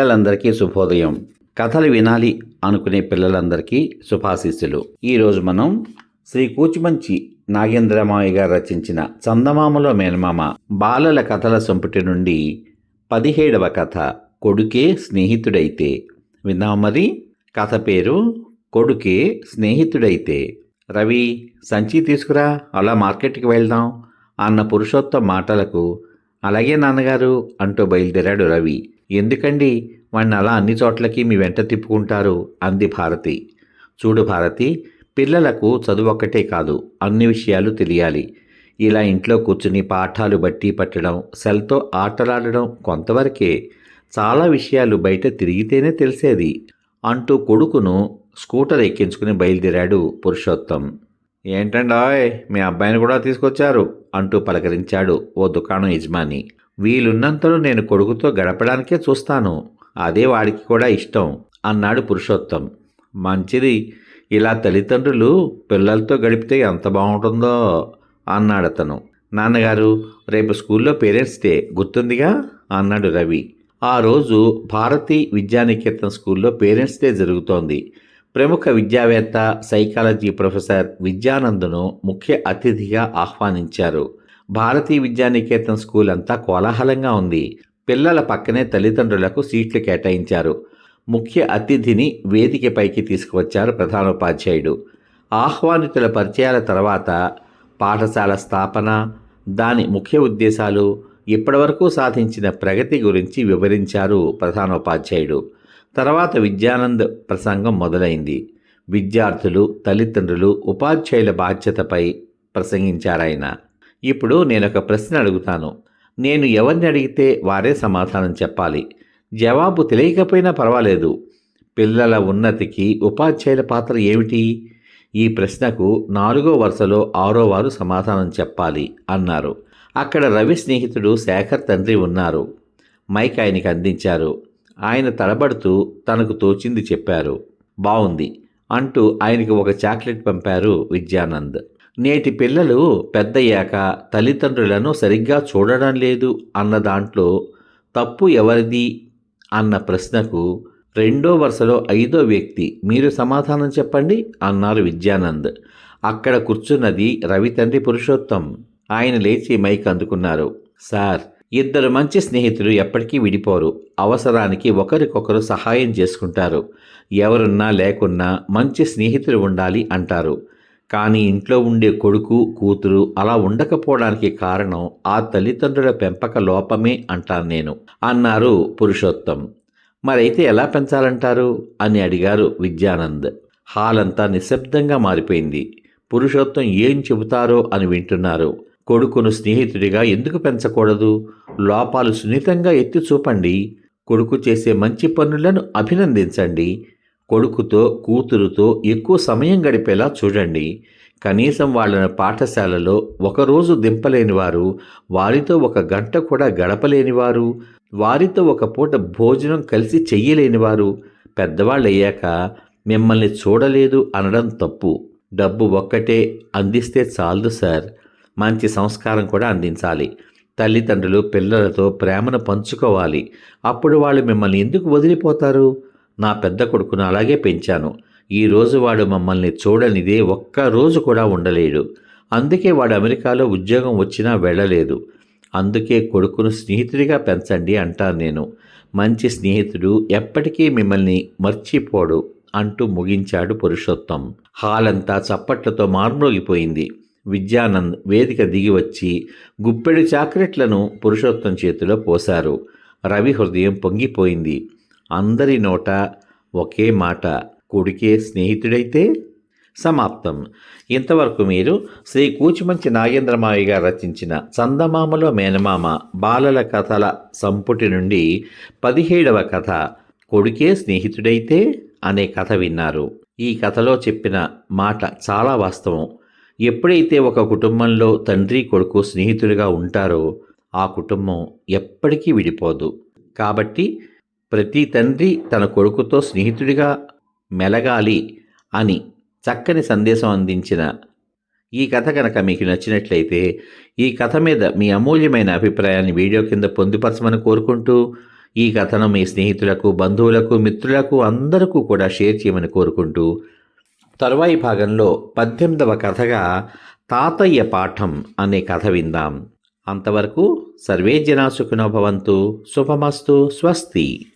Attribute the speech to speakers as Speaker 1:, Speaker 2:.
Speaker 1: పిల్లలందరికీ శుభోదయం. కథలు వినాలి అనుకునే పిల్లలందరికీ శుభాశీస్సులు. ఈరోజు మనం శ్రీ కూచిమంచి నాగేంద్రమావి గారు రచించిన చందమామలో మేనమామ బాలల కథల సంపుటి నుండి పదిహేడవ కథ కొడుకే స్నేహితుడైతే. విన్నాం మరి? కథ పేరు కొడుకే స్నేహితుడైతే. రవి సంచి తీసుకురా అలా మార్కెట్కి వెళ్దాం అన్న పురుషోత్తం మాటలకు అలాగే నాన్నగారు అంటూ బయలుదేరాడు రవి. ఎందుకండి వాణ్ణి అలా అన్ని చోట్లకి మీ వెంట తిప్పుకుంటారు? అంది భారతి. చూడు భారతి పిల్లలకు చదువు ఒక్కటే కాదు అన్ని విషయాలు తెలియాలి. ఇలా ఇంట్లో కూర్చుని పాఠాలు బట్టి పట్టడం సెల్తో ఆటలాడడం కొంతవరకే. చాలా విషయాలు బయట తిరిగితేనే తెలిసేది. అంటూ కొడుకును స్కూటర్ ఎక్కించుకుని బయలుదేరాడు పురుషోత్తం. ఏంటండాయ్ మీ అబ్బాయిని కూడా తీసుకొచ్చారు? అంటూ పలకరించాడు ఓ దుకాణం యజమాని. వీలున్నంతలో నేను కొడుకుతో గడపడానికే చూస్తాను. అదే వాడికి కూడా ఇష్టం అన్నాడు పురుషోత్తం. మంచిది. ఇలా తల్లిదండ్రులు పిల్లలతో గడిపితే ఎంత బాగుంటుందో అన్నాడు అతను. నాన్నగారు రేపు స్కూల్లో పేరెంట్స్ డే గుర్తుందిగా? అన్నాడు రవి. ఆ రోజు భారతి విద్యానికేతన్ స్కూల్లో పేరెంట్స్ డే జరుగుతోంది. ప్రముఖ విద్యావేత్త సైకాలజీ ప్రొఫెసర్ విద్యానందును ముఖ్య అతిథిగా ఆహ్వానించారు. భారతీ విద్యానికేతన్ స్కూల్ అంతా కోలాహలంగా ఉంది. పిల్లల పక్కనే తల్లిదండ్రులకు సీట్లు కేటాయించారు. ముఖ్య అతిథిని వేదికపైకి తీసుకువచ్చారు ప్రధానోపాధ్యాయుడు. ఆహ్వానితుల పరిచయాల తర్వాత పాఠశాల స్థాపన దాని ముఖ్య ఉద్దేశాలు ఇప్పటివరకు సాధించిన ప్రగతి గురించి వివరించారు ప్రధానోపాధ్యాయుడు. తర్వాత విద్యానంద్ ప్రసంగం మొదలైంది. విద్యార్థులు తల్లిదండ్రులు ఉపాధ్యాయుల బాధ్యతపై ప్రసంగించారాయన. ఇప్పుడు నేను ఒక ప్రశ్న అడుగుతాను. నేను ఎవరిని అడిగితే వారే సమాధానం చెప్పాలి? జవాబు తెలియకపోయినా పర్వాలేదు. పిల్లల ఉన్నతికి ఉపాధ్యాయుల పాత్ర ఏమిటి? ఈ ప్రశ్నకు నాలుగో వరుసలో ఆరో వారు సమాధానం చెప్పాలి అన్నారు. అక్కడ రవి స్నేహితుడు శేఖర్ తండ్రి ఉన్నారు. మైక్ ఆయనకి అందించారు. ఆయన తడబడుతూ తనకు తోచింది చెప్పారు. బాగుంది అంటూ ఆయనకు ఒక చాక్లెట్ పంపారు విద్యానంద్. నేటి పిల్లలు పెద్దయ్యాక తల్లిదండ్రులను సరిగ్గా చూడడం లేదు అన్న దాంట్లో తప్పు ఎవరిది అన్న ప్రశ్నకు రెండో వరుసలో ఐదో వ్యక్తి మీరు సమాధానం చెప్పండి అన్నారు విద్యానంద్. అక్కడ కూర్చున్నది రవి తండ్రి పురుషోత్తం. ఆయన లేచి మైక్ అందుకున్నారు. సార్ ఇద్దరు మంచి స్నేహితులు ఎప్పటికీ విడిపోరు. అవసరానికి ఒకరికొకరు సహాయం చేసుకుంటారు. ఎవరున్నా లేకున్నా మంచి స్నేహితులు ఉండాలి అంటారు. కానీ ఇంట్లో ఉండే కొడుకు కూతురు అలా ఉండకపోవడానికి కారణం ఆ తల్లిదండ్రుల పెంపక లోపమే అంటాను నేను అన్నారు పురుషోత్తం. మరైతే ఎలా పెంచాలంటారు? అని అడిగారు విద్యానంద్. హాల్ అంతా నిశ్శబ్దంగా మారిపోయింది. పురుషోత్తం ఏం చెబుతారో అని వింటున్నారు. కొడుకును స్నేహితుడిగా ఎందుకు పెంచకూడదు? లోపాలు సున్నితంగా ఎత్తి చూపండి. కొడుకు చేసే మంచి పనులను అభినందించండి. కొడుకుతో కూతురుతో ఎక్కువ సమయం గడిపేలా చూడండి. కనీసం వాళ్ళని పాఠశాలలో ఒకరోజు దింపలేని వారు వారితో ఒక గంట కూడా గడపలేనివారు వారితో ఒక పూట భోజనం కలిసి చెయ్యలేనివారు పెద్దవాళ్ళు అయ్యాక మిమ్మల్ని చూడలేదు అనడం తప్పు. డబ్బు ఒక్కటే అందిస్తే చాలదు సార్. మంచి సంస్కారం కూడా అందించాలి. తల్లిదండ్రులు పిల్లలతో ప్రేమను పంచుకోవాలి. అప్పుడు వాళ్ళు మిమ్మల్ని ఎందుకు వదిలిపోతారు? నా పెద్ద కొడుకును అలాగే పెంచాను. ఈరోజు వాడు మమ్మల్ని చూడనిదే ఒక్క రోజు కూడా ఉండలేడు. అందుకే వాడు అమెరికాలో ఉద్యోగం వచ్చినా వెళ్ళలేదు. అందుకే కొడుకును స్నేహితుడిగా పెంచండి అంటాను నేను. మంచి స్నేహితుడు ఎప్పటికీ మిమ్మల్ని మర్చిపోడు అంటూ ముగించాడు పురుషోత్తం. హాల్ అంతా చప్పట్లతో మార్మోగిపోయింది. విద్యానంద్ వేదిక దిగి వచ్చి గుప్పెడు చాక్లెట్లను పురుషోత్తం చేతిలో పోశారు. రవి హృదయం పొంగిపోయింది. అందరి నోట ఒకే మాట కొడుకే స్నేహితుడైతే సమాప్తం. ఇంతవరకు మీరు శ్రీ కూచిమంచి నాగేంద్రమావి గారు రచించిన చందమామలో మేనమామ బాలల కథల సంపుటి నుండి పదిహేడవ కథ కొడుకే స్నేహితుడైతే అనే కథ విన్నారు. ఈ కథలో చెప్పిన మాట చాలా వాస్తవం. ఎప్పుడైతే ఒక కుటుంబంలో తండ్రి కొడుకు స్నేహితుడిగా ఉంటారో ఆ కుటుంబం ఎప్పటికీ విడిపోదు. కాబట్టి ప్రతి తండ్రి తన కొడుకుతో స్నేహితుడిగా మెలగాలి అని చక్కని సందేశం అందించిన ఈ కథ కనుక మీకు నచ్చినట్లయితే ఈ కథ మీద మీ అమూల్యమైన అభిప్రాయాన్ని వీడియో కింద పొందుపరచమని కోరుకుంటూ ఈ కథను మీ స్నేహితులకు బంధువులకు మిత్రులకు అందరికీ కూడా షేర్ చేయమని కోరుకుంటూ తరువాయి భాగంలో పద్దెనిమిదవ కథగా తాతయ్య పాఠం అనే కథ విందాం. అంతవరకు సర్వే జనా సుఖినోభవంతు శుభమస్తు. స్వస్తి.